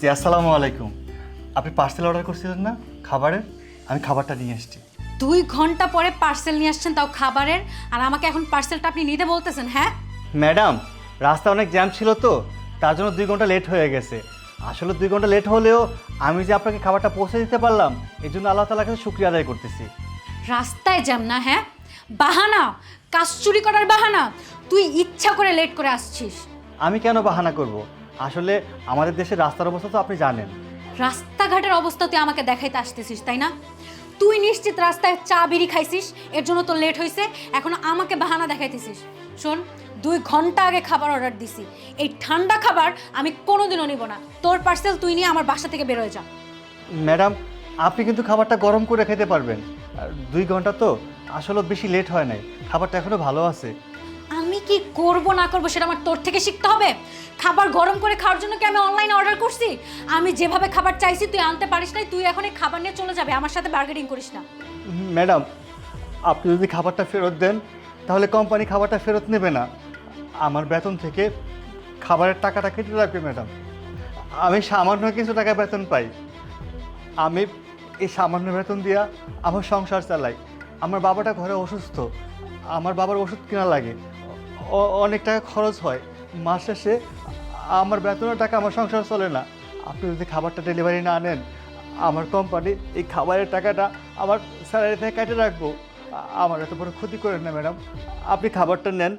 জি আসসালামু আলাইকুম। আপনি পার্সেল অর্ডার করছিলেন না? খাবারের? আমি খাবারটা নিয়ে এসেছি দুই ঘণ্টা পরে পার্সেল নিয়ে আসছেন তাও খাবারের? আর আমাকে এখন পার্সেলটা আপনি নিতে বলতেছেন হ্যাঁ? ম্যাডাম রাস্তা অনেক জ্যাম ছিল তো তার জন্য দুই ঘণ্টা লেট হয়ে গেছে। আসলে দুই ঘণ্টা লেট হলেও আমি যে আপনাকে খাবারটা পৌঁছে দিতে পারলাম এই জন্য আল্লাহ তালার কাছে শুক্রিয়া আদায় করতেছি। রাস্তায় জ্যাম না হ্যাঁ? বাহানা! কাজ চুরি করার বাহানা! তুই ইচ্ছা করে লেট করে আসছিস। আমি কেন বাহানা করব? আসলে আমাদের দেশের রাস্তার অবস্থা তো আপনি জানেন। রাস্তাঘাটের অবস্থা তুই আমাকে দেখাইতে আসতেছিস তাই না? তুই নিশ্চিত রাস্তায় চা বিড়ি খাইছিস এর জন্য তো লেট হয়েছে এখন আমাকে বাহানা দেখাইতেছিস। শোন দুই ঘণ্টা আগে খাবার অর্ডার দিছি। এই ঠান্ডা খাবার আমি কোনোদিনও নিব না। তোর পার্সেল তুই নিয়ে আমার বাসা থেকে বেরোয় যা। ম্যাডাম আপনি কিন্তু খাবারটা গরম করে খেতে পারবেন। আর দুই ঘণ্টা তো আসলে বেশি লেট হয় নাই। খাবারটা এখনও ভালো আছে। আমি কি করব না করব সেটা আমার তোর থেকে শিখতে হবে? খাবার গরম করে খাওয়ার জন্য কি আমি অনলাইনে অর্ডার করছি? আমি যেভাবে খাবার চাইছি তুই আনতে পারিস নাই, তুই এখন এই খাবার নিয়ে চলে যাবে, আমার সাথে বার্গেনিং করিস না। ম্যাডাম, আপনি যদি খাবারটা ফেরত দেন, তাহলে কোম্পানি খাবারটা ফেরত নেবে না। আমার বেতন থেকে খাবারের টাকাটা কেটে রাখবে, ম্যাডাম। আমি সামান্য কিছু টাকা বেতন পাই। আমি এই সামান্য বেতন দিয়া আমার সংসার চালাই। আমার বাবাটা ঘরে অসুস্থ। আমার বাবার ওষুধ কেনা লাগে। অনেক টাকা খরচ হয়। মাস শেষে আমার বেতনের টাকা আমার সংসার চলে না। আপনি যদি খাবারটা ডেলিভারি না আনেন আমার কোম্পানি এই খাবারের টাকাটা আমার স্যালারি থেকে কেটে রাখব। আমার এত বড় ক্ষতি করেন না ম্যাডাম আপনি খাবারটা নেন।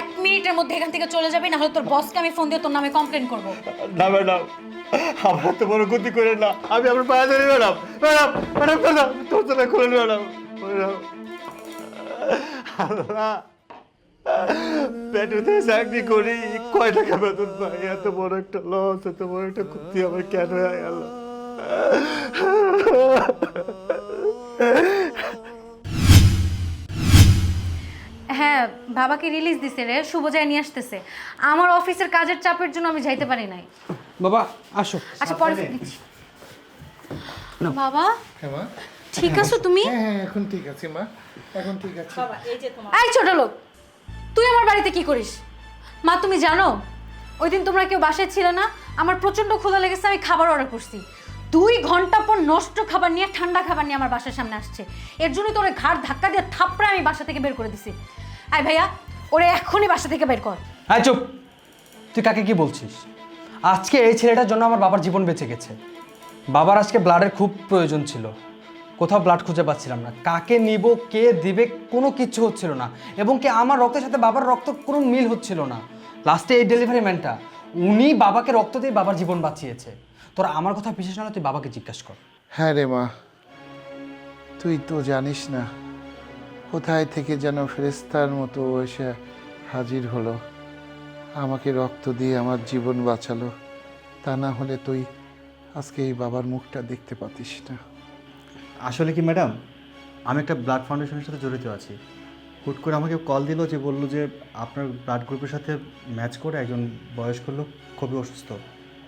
এক মিনিটের মধ্যে এখান থেকে চলে যাবি না হলে তোর বসকে আমি ফোন দিয়ে তোর নামে কমপ্লেন করব। না ম্যাডাম আমার এত বড় ক্ষতি করেন না। আমি আপনার পায়ে ধরি ম্যাডাম ম্যাডাম ম্যাডাম ম্যাডাম তোর জন্য খুলেন ম্যাডাম ম্যাডাম আল্লাহ। পেটুতে চাকরি করি কয় টাকা বেতন পাই? এত বড় একটা লস এত বড় একটা ক্ষতি আমার কেন হয়ে গেল হ্যাঁ বাবাকে রিলিজ দিছে রে শুভ যায় নিয়ে আসতেছে। আমার অফিসের কাজের চাপের জন্য আমি যাইতে পারি নাই। বাবা আসো। আচ্ছা পরে ফোন দিচ্ছি। বাবা? হ্যাঁ মা? ঠিক আছো তুমি? হ্যাঁ হ্যাঁ এখন ঠিক আছে মা। এখন ঠিক আছে। এই যে তোমার এই ছোট লোক তুই আমার বাড়িতে কি করিস? মা তুমি জানো ওই দিন তোমরা কেউ বাসায় ছিলে না আমার প্রচণ্ড ক্ষুধা লেগেছে আমি খাবার অর্ডার করছি। দুই ঘণ্টা পর নষ্ট খাবার নিয়ে ঠান্ডা খাবার নিয়ে আমার বাসার সামনে আসছে। এর জন্যই তোর ঘাড় ধাক্কা দিয়ে থাপড়ে আমি বাসা থেকে বের করে দিছি। আয় ভাইয়া ওরে এখনই বাসা থেকে বের কর। হ্যাঁ চুপ। তুই কাকে কি বলছিস? আজকে এই ছেলেটার জন্য আমার বাবার জীবন বেঁচে গেছে। বাবার আজকে ব্লাডের খুব প্রয়োজন ছিল। কোথাও ব্লাড খুঁজে পাচ্ছিলাম না। কাকে নিব, কে দিবে, কোনো কিচ্ছু হচ্ছিল না। এবং কি আমার রক্তের সাথে বাবার রক্ত কোনো মিল হচ্ছিল না। লাস্টে এই ডেলিভারি ম্যানটা উনি বাবাকে রক্ত দিয়ে বাবার জীবন বাঁচিয়েছে। তোরা আমার কথা বিশেষ না তুই বাবাকে জিজ্ঞাসা কর। হ্যাঁ রে মা, তুই তো জানিস না, কোথায় থেকে যেন ফেরেস্তার মতো এসে হাজির হলো। আমাকে রক্ত দিয়ে আমার জীবন বাঁচালো। তা না হলে তুই আজকে এই বাবার মুখটা দেখতে পাতিস না। আসলে কি, ম্যাডাম? আমি একটা ব্লাড ফাউন্ডেশনের সাথে জড়িত আছি। হুট করে আমাকে কল দিল যে বলল যে আপনার ব্লাড গ্রুপের সাথে ম্যাচ করে একজন বয়স্ক লোক খুবই অসুস্থ,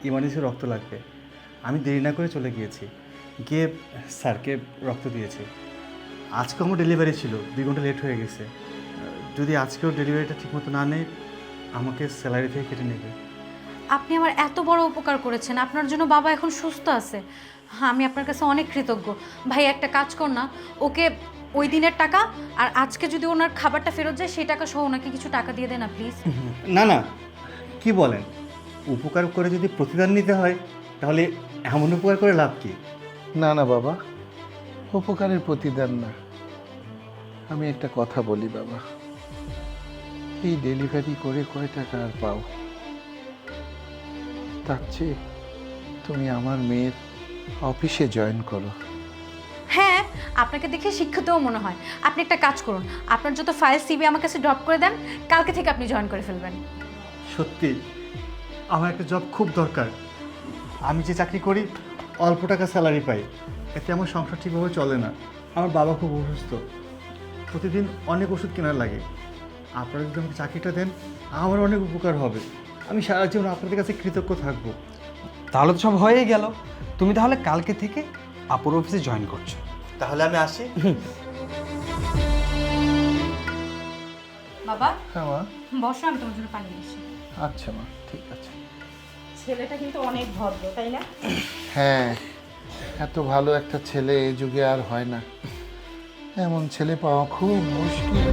ইমার্জেন্সি রক্ত লাগবে। আমি দেরি না করে চলে গিয়েছি। গিয়ে স্যারকে রক্ত দিয়েছি। আজকে আমার ডেলিভারি ছিল, দুই ঘণ্টা লেট হয়ে গেছে। যদি আজকেও ডেলিভারিটা ঠিকমতো না নেয়, আমাকে স্যালারি থেকে কেটে নেবে। আপনি আমার এত বড় উপকার করেছেন। আপনার জন্য বাবা এখন সুস্থ আছে। আমি আপনার কাছে অনেক কৃতজ্ঞ। ভাই একটা কাজ কর না ওকে ওই দিনের টাকা আর আজকে যদি ওনার খাবারটা ফেরত যায় সেই টাকা সহ ওনাকে কিছু টাকা দিয়ে দেন না প্লিজ না না কি বলেন? উপকার করে যদি প্রতিদান নিতে হয় তাহলে এমন উপকার করে লাভ কি? না না বাবা উপকারের প্রতিদান না। আমি একটা কথা বলি বাবা। এই ডেলিভারি করে কয় টাকা আর পাও? তার চেয়ে তুমি আমার মেয়ের অফিসে জয়েন করো। হ্যাঁ আপনাকে দেখে শিক্ষিতও মনে হয়। আপনি একটা কাজ করুন আপনার যত ফাইল সিবি আমার কাছে ড্রপ করে দেন কালকে থেকে আপনি জয়েন করে ফেলবেন। সত্যি আমার একটা জব খুব দরকার। আমি যে চাকরি করি অল্প টাকা স্যালারি পাই। এতে আমার সংসার ঠিকভাবে চলে না। আমার বাবা খুব অসুস্থ। প্রতিদিন অনেক ওষুধ কেনার লাগে। আপনারা যদি আমাকে চাকরিটা দেন আমার অনেক উপকার হবে। আমি সারা জীবন আপনাদের কাছে কৃতজ্ঞ থাকব। তাহলে তো সব হয়েই গেল। তুমি তাহলে কালকে থেকে আপুর অফিসে জয়েন করছ। তাহলে আমি আসি। বাবা হ্যাঁ মা। বসো আমি তোমার জন্য পানি নিয়ে আসি। আচ্ছা মা ঠিক আছে। ছেলেটা কিন্তু অনেক ভদ্র তাই না? হ্যাঁ এত ভালো একটা ছেলে এই যুগে আর হয় না। এমন ছেলে পাওয়া খুব মুশকিল।